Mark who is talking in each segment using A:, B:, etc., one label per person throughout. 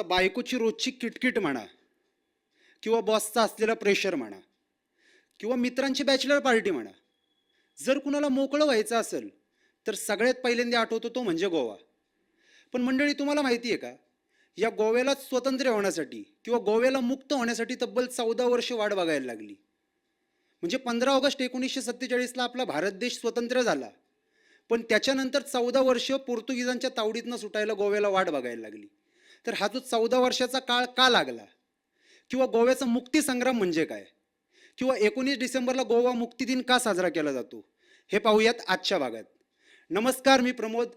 A: आता बायकोची रोजची किटकिट म्हणा किंवा बॉसचा असलेला प्रेशर म्हणा किंवा मित्रांची बॅचलर पार्टी म्हणा जर कुणाला मोकळं व्हायचं असेल तर सगळ्यात पहिल्यांदा आठवतो तो म्हणजे गोवा. पण मंडळी तुम्हाला माहिती आहे का या गोव्याला स्वतंत्र होण्यासाठी किंवा गोव्याला मुक्त होण्यासाठी तब्बल चौदा वर्ष वाट बघायला लागली. म्हणजे पंधरा ऑगस्ट एकोणीसशे सत्तेचाळीसला आपला भारत देश स्वतंत्र झाला पण त्याच्यानंतर चौदा वर्ष पोर्तुगीजांच्या तावडीतनं सुटायला गोव्याला वाट बघायला लागली. तर हा जो चौदा वर्षाचा काळ का लागला? किंवा गोव्याचा मुक्ती संग्राम म्हणजे काय? किंवा एकोणीस डिसेंबरला गोवा मुक्ती दिन का साजरा केला जातो? हे पाहूयात आजच्या भागात. नमस्कार मी प्रमोद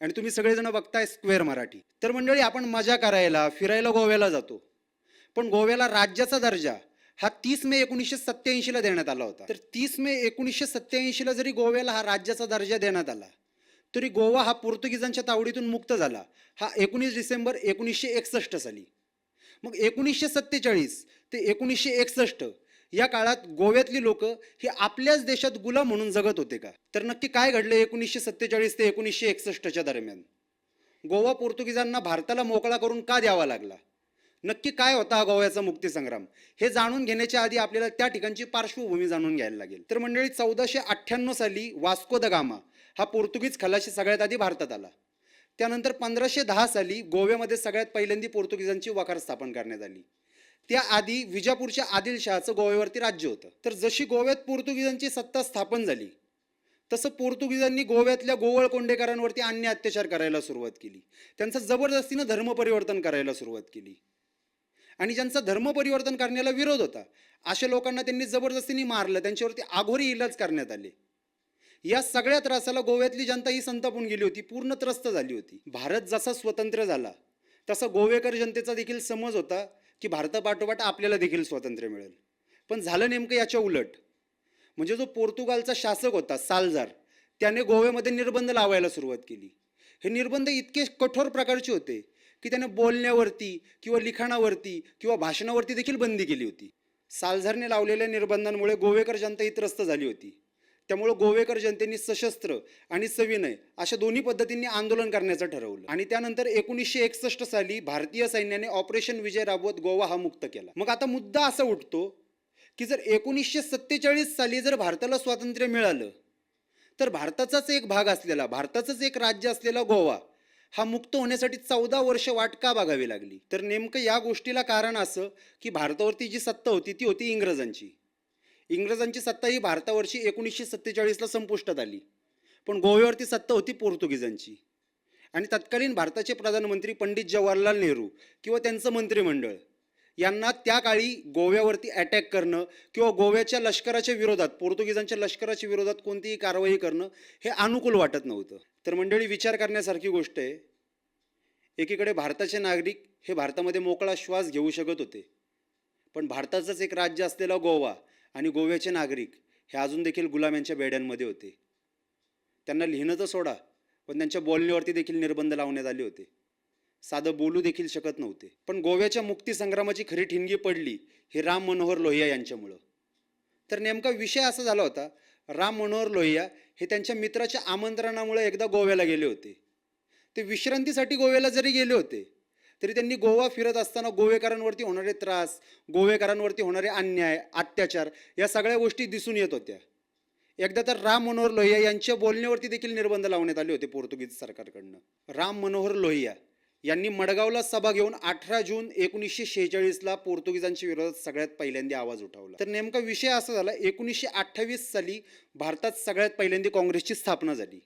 A: आणि तुम्ही सगळेजण बघताय स्क्वेअर मराठी. तर मंडळी आपण मजा करायला फिरायला गोव्याला जातो. पण गोव्याला राज्याचा दर्जा हा तीस मे एकोणीसशे सत्याऐंशीला देण्यात आला होता. तर तीस मे एकोणीसशे सत्याऐंशीला जरी गोव्याला हा राज्याचा दर्जा देण्यात आला तरी गोवा हा पोर्तुगीजांच्या तावडीतून मुक्त झाला. हा एकोणीस डिसेंबर एकोणीसशे एकसष्ट साली. मग एकोणीसशे सत्तेचाळीस ते एकोणीसशे एकसष्ट या काळात गोव्यातली लोक ही आपल्याच देशात गुलाम म्हणून जगत होते का? तर नक्की काय घडलं एकोणीसशे सत्तेचाळीस ते एकोणीसशे एकसष्टच्या दरम्यान? गोवा पोर्तुगीजांना भारताला मोकळा करून का द्यावा लागला? नक्की काय होता हा गोव्याचा मुक्तीसंग्राम? हे जाणून घेण्याच्या आधी आपल्याला त्या ठिकाणची पार्श्वभूमी जाणून घ्यायला लागेल. तर मंडळी चौदाशे अठ्ठ्याण्णव साली वास्को द गामा हा पोर्तुगीज खलाशी सगळ्यात आधी भारतात आला. त्यानंतर पंधराशे दहा साली गोव्यामध्ये सगळ्यात पहिल्यांदी पोर्तुगीजांची वखार स्थापन करण्यात आली. त्याआधी विजापूरच्या आदिलशहाचं गोव्यावरती राज्य होतं. तर जशी गोव्यात पोर्तुगीजांची सत्ता स्थापन झाली तसं पोर्तुगीजांनी गोव्यातल्या गोवळ कोंडेकरांवरती अन्य अत्याचार करायला सुरुवात केली. त्यांचं जबरदस्तीनं धर्मपरिवर्तन करायला सुरुवात केली. आणि ज्यांचा धर्मपरिवर्तन करण्याला विरोध होता अशा लोकांना त्यांनी जबरदस्तीने मारलं. त्यांच्यावरती आघोरी इलाज करण्यात आले. या सगळ्या त्रासाला गोव्यातली जनता ही संतापून गेली होती पूर्ण त्रस्त झाली होती. भारत जसा स्वतंत्र झाला तसा गोवेकर जनतेचा देखील समज होता की भारतापाठोपाठ आपल्याला देखील स्वातंत्र्य मिळेल. पण झालं नेमकं याच्या उलट. म्हणजे जो पोर्तुगालचा शासक होता सालजार त्याने गोव्यामध्ये निर्बंध लावायला सुरुवात केली. हे निर्बंध इतके कठोर प्रकारचे होते की त्याने बोलण्यावरती किंवा लिखाणावरती किंवा भाषणावरती देखील बंदी केली होती. सालझरने लावलेल्या निर्बंधांमुळे गोवेकर जनता ही त्रस्त झाली होती. त्यामुळं गोवेकर जनतेने सशस्त्र आणि सविनय अशा दोन्ही पद्धतींनी आंदोलन करण्याचं ठरवलं. आणि त्यानंतर एकोणीसशे एकसष्ट साली भारतीय सैन्याने ऑपरेशन विजय राबवत गोवा हा मुक्त केला. मग आता मुद्दा असा उठतो की जर एकोणीसशे सत्तेचाळीस साली जर भारताला स्वातंत्र्य मिळालं तर भारताचाच एक भाग असलेला भारताचंच एक राज्य असलेला गोवा हा मुक्त होण्यासाठी चौदा वर्ष वाट का बघावी लागली? तर नेमकं या गोष्टीला कारण असं की भारतावरती जी सत्ता होती ती होती इंग्रजांची. इंग्रजांची सत्ता ही भारतावरची एकोणीसशे सत्तेचाळीसला संपुष्टात आली. पण गोव्यावरती सत्ता होती पोर्तुगीजांची. आणि तत्कालीन भारताचे प्रधानमंत्री पंडित जवाहरलाल नेहरू किंवा त्यांचं मंत्रिमंडळ यांना त्या काळी गोव्यावरती अटॅक करणं किंवा गोव्याच्या लष्कराच्या विरोधात पोर्तुगीजांच्या लष्कराच्या विरोधात कोणतीही कारवाई करणं हे अनुकूल वाटत नव्हतं. तर मंडळी विचार करण्यासारखी गोष्ट आहे. एकीकडे भारताचे नागरिक हे भारतामध्ये मोकळा श्वास घेऊ शकत होते. पण भारताचंच एक राज्य असलेला गोवा आणि गोव्याचे नागरिक हे अजून देखील गुलाम यांच्या बेड्यांमध्ये होते. त्यांना लिहिणं तर सोडा पण त्यांच्या बोलण्यावरती देखील निर्बंध लावण्यात आले होते. साधं बोलू देखील शकत नव्हते. पण गोव्याच्या मुक्तीसंग्रामाची खरी ठिणगी पडली हे राम मनोहर लोहिया यांच्यामुळं. तर नेमका विषय असा झाला होता राम मनोहर लोहिया हे त्यांच्या मित्राच्या आमंत्रणामुळे एकदा गोव्याला गेले होते. ते विश्रांतीसाठी गोव्याला जरी गेले होते तरी त्यांनी गोवा फिरत असताना गोवेकरांवरती होणारे त्रास गोवेकरांवरती होणारे अन्याय अत्याचार या सगळ्या गोष्टी दिसून येत होत्या. एकदा तर राम मनोहर लोहिया यांच्या बोलण्यावरती देखील निर्बंध लावण्यात आले होते पोर्तुगीज सरकारकडनं. राम मनोहर लोहिया यांनी मडगावला सभा घेऊन अठरा जून एकोणीसशे शेहेचाळीसला पोर्तुगीजांच्या विरोधात सगळ्यात पहिल्यांदा आवाज उठवला. तर नेमका विषय असा झाला एकोणीसशे अठ्ठावीस साली भारतात सगळ्यात पहिल्यांदा काँग्रेसची स्थापना झाली.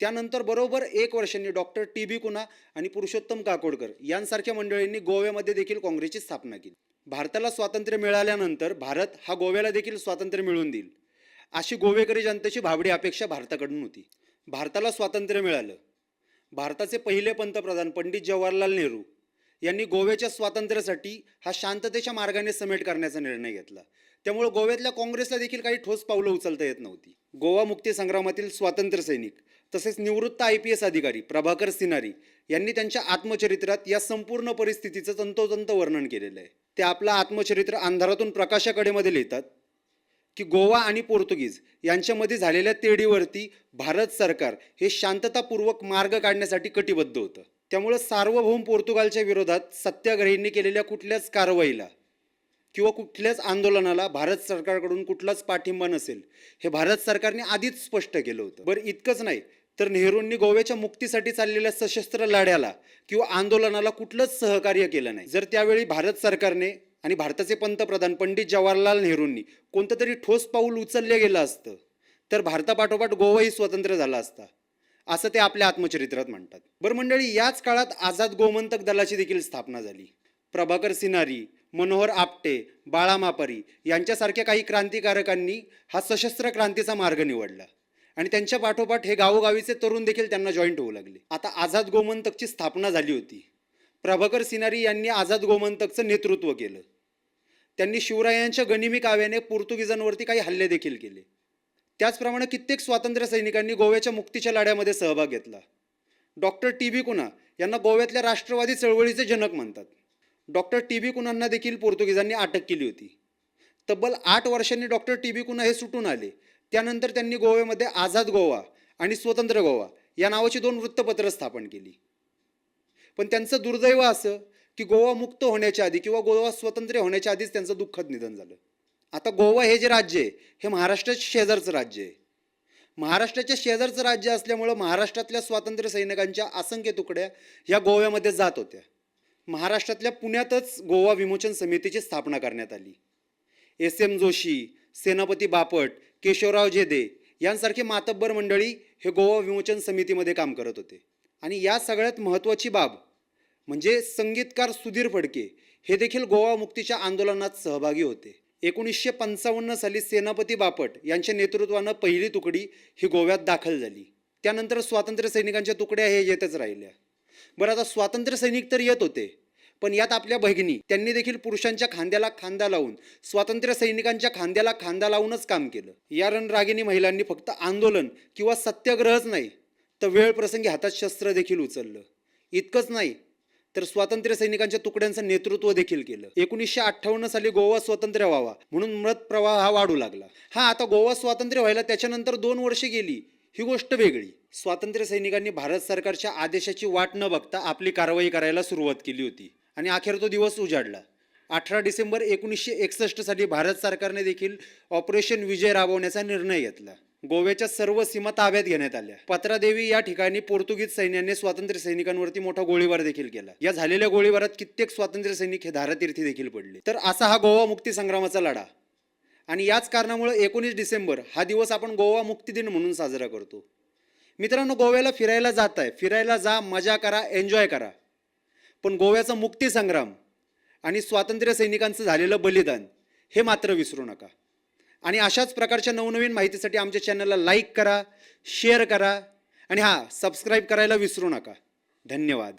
A: त्यानंतर बरोबर एक वर्षांनी डॉक्टर टी बी कुना आणि पुरुषोत्तम काकोडकर यांसारख्या मंडळींनी गोव्यामध्ये देखील काँग्रेसची स्थापना केली. भारताला स्वातंत्र्य मिळाल्यानंतर भारत हा गोव्याला देखील स्वातंत्र्य मिळवून देईल. अशी गोवेकरी जनतेची भाबडी अपेक्षा भारताकडून होती. भारताला स्वातंत्र्य मिळालं. भारताचे पहिले पंतप्रधान पंडित जवाहरलाल नेहरू यांनी गोव्याच्या स्वातंत्र्यासाठी हा शांततेच्या मार्गाने समेट करण्याचा निर्णय घेतला. त्यामुळे गोव्यातल्या काँग्रेसला देखील काही ठोस पावलं उचलता येत नव्हती. गोवा मुक्ती संग्रामातील स्वातंत्र्य सैनिक तसेच निवृत्त आय पी एस अधिकारी प्रभाकर सिनारी यांनी त्यांच्या आत्मचरित्रात या संपूर्ण परिस्थितीचं तंतोतंत वर्णन केलेलं आहे. ते आपलं आत्मचरित्र अंधारातून प्रकाशाकडेमध्ये लिहितात की गोवा आणि पोर्तुगीज यांच्यामध्ये झालेल्या तेढीवरती भारत सरकार हे शांततापूर्वक मार्ग काढण्यासाठी कटिबद्ध होतं. त्यामुळं सार्वभौम पोर्तुगालच्या विरोधात सत्याग्रहींनी केलेल्या कुठल्याच कारवाईला किंवा कुठल्याच आंदोलनाला भारत सरकारकडून कुठलाच पाठिंबा नसेल हे भारत सरकारने आधीच स्पष्ट केलं होतं. बरं इतकंच नाही तर नेहरूंनी गोव्याच्या मुक्तीसाठी चाललेल्या सशस्त्र लढ्याला किंवा आंदोलनाला कुठलंच सहकार्य केलं नाही. जर त्यावेळी भारत सरकारने आणि भारताचे पंतप्रधान पंडित जवाहरलाल नेहरूंनी कोणतं तरी ठोस पाऊल उचललं गेलं असतं तर भारतापाठोपाठ गोवाही स्वतंत्र झाला असता असं ते आपल्या आत्मचरित्रात म्हणतात. बरं मंडळी याच काळात आझाद गोमंतक दलाची देखील स्थापना झाली. प्रभाकर सिनारी मनोहर आपटे बाळा मापारी यांच्यासारख्या काही क्रांतिकारकांनी हा सशस्त्र क्रांतीचा मार्ग निवडला. आणि त्यांच्या पाठोपाठ हे गावोगावीचे तरुण देखील त्यांना जॉईंट होऊ लागले. आता आझाद गोमंतकची स्थापना झाली होती. प्रभाकर सिनारी यांनी आझाद गोमंतकचं नेतृत्व केलं. त्यांनी शिवरायांच्या गनिमी काव्याने पोर्तुगीजांवरती काही हल्ले देखील केले. त्याचप्रमाणे कित्येक स्वातंत्र्य सैनिकांनी गोव्याच्या मुक्तीच्या लढ्यामध्ये सहभाग घेतला. डॉक्टर टी बी कुना यांना गोव्यातल्या राष्ट्रवादी चळवळीचे जनक म्हणतात. डॉक्टर टी बी कुन्हांना देखील पोर्तुगीजांनी अटक केली होती. तब्बल आठ वर्षांनी डॉक्टर टी बी कुना हे सुटून आले. त्यानंतर त्यांनी गोव्यामध्ये आझाद गोवा आणि स्वतंत्र गोवा या नावाची दोन वृत्तपत्रं स्थापन केली. पण त्यांचं दुर्दैव असं की गोवा मुक्त होण्याच्या आधी किंवा गोवा स्वतंत्र होण्याच्या आधीच त्यांचं दुःखद निधन झालं. आता गोवा हे जे राज्य आहे हे महाराष्ट्राच्या शेजारचं राज्य आहे. महाराष्ट्राच्या शेजारचं राज्य असल्यामुळं महाराष्ट्रातल्या स्वातंत्र्य सैनिकांच्या असंख्य तुकड्या या गोव्यामध्ये जात होत्या. महाराष्ट्रातल्या पुण्यातच गोवा विमोचन समितीची स्थापना करण्यात आली. एस एम जोशी सेनापती बापट केशवराव जेदे यांसारखे मातब्बर मंडळी हे गोवा विमोचन समितीमध्ये काम करत होते. आणि या सगळ्यात महत्त्वाची बाब म्हणजे संगीतकार सुधीर फडके हे देखील गोवा मुक्तीच्या आंदोलनात सहभागी होते. एकोणीसशे पंचावन्न साली सेनापती बापट यांच्या नेतृत्वानं पहिली तुकडी ही गोव्यात दाखल झाली. त्यानंतर स्वातंत्र्य सैनिकांच्या तुकड्या हे येतच राहिल्या. बरं आता स्वातंत्र्य सैनिक तर येत होते. पण यात आपल्या बहिणी त्यांनी देखील पुरुषांच्या खांद्याला खांदा लावून स्वातंत्र्य सैनिकांच्या खांद्याला खांदा लावूनच काम केलं. या रणरागिणी महिलांनी फक्त आंदोलन किंवा सत्याग्रहच नाही तर वेळ प्रसंगी हातात शस्त्र देखील उचललं. इतकंच नाही तर स्वातंत्र्य सैनिकांच्या तुकड्यांचं नेतृत्व देखील केलं. एकोणीसशे अठ्ठावन्न साली गोवा स्वातंत्र्य व्हावा म्हणून मृत प्रवाह हा वाढू लागला. हा आता गोवा स्वातंत्र्य व्हायला त्याच्यानंतर दोन वर्षे गेली ही गोष्ट वेगळी. स्वातंत्र्य सैनिकांनी भारत सरकारच्या आदेशाची वाट न बघता आपली कारवाई करायला सुरुवात केली होती. आणि अखेर तो दिवस उजाडला. अठरा डिसेंबर एकोणीसशे एकसष्टसाठी भारत सरकारने देखील ऑपरेशन विजय राबवण्याचा निर्णय घेतला. गोव्याच्या सर्व सीमा ताब्यात घेण्यात आल्या. पत्रादेवी या ठिकाणी पोर्तुगीज सैन्याने स्वातंत्र्य सैनिकांवरती मोठा गोळीबार देखील केला. या झालेल्या गोळीबारात कित्येक स्वातंत्र्य सैनिक हे धारातीर्थी देखील पडले. तर असा हा गोवा मुक्ती संग्रामाचा लढा. आणि याच कारणामुळे एकोणीस डिसेंबर हा दिवस आपण गोवा मुक्ती दिन म्हणून साजरा करतो. मित्रांनो गोव्याला फिरायला जात आहे फिरायला जा मजा करा एन्जॉय करा. पण गोव्याचा मुक्तीसंग्राम आणि स्वातंत्र्य सैनिकांचं झालेलं बलिदान हे मात्र विसरू नका. आणि अशाच प्रकारच्या नवनवीन माहितीसाठी आमच्या चॅनलला लाईक करा शेअर करा आणि हां सबस्क्राईब करायला विसरू नका. धन्यवाद.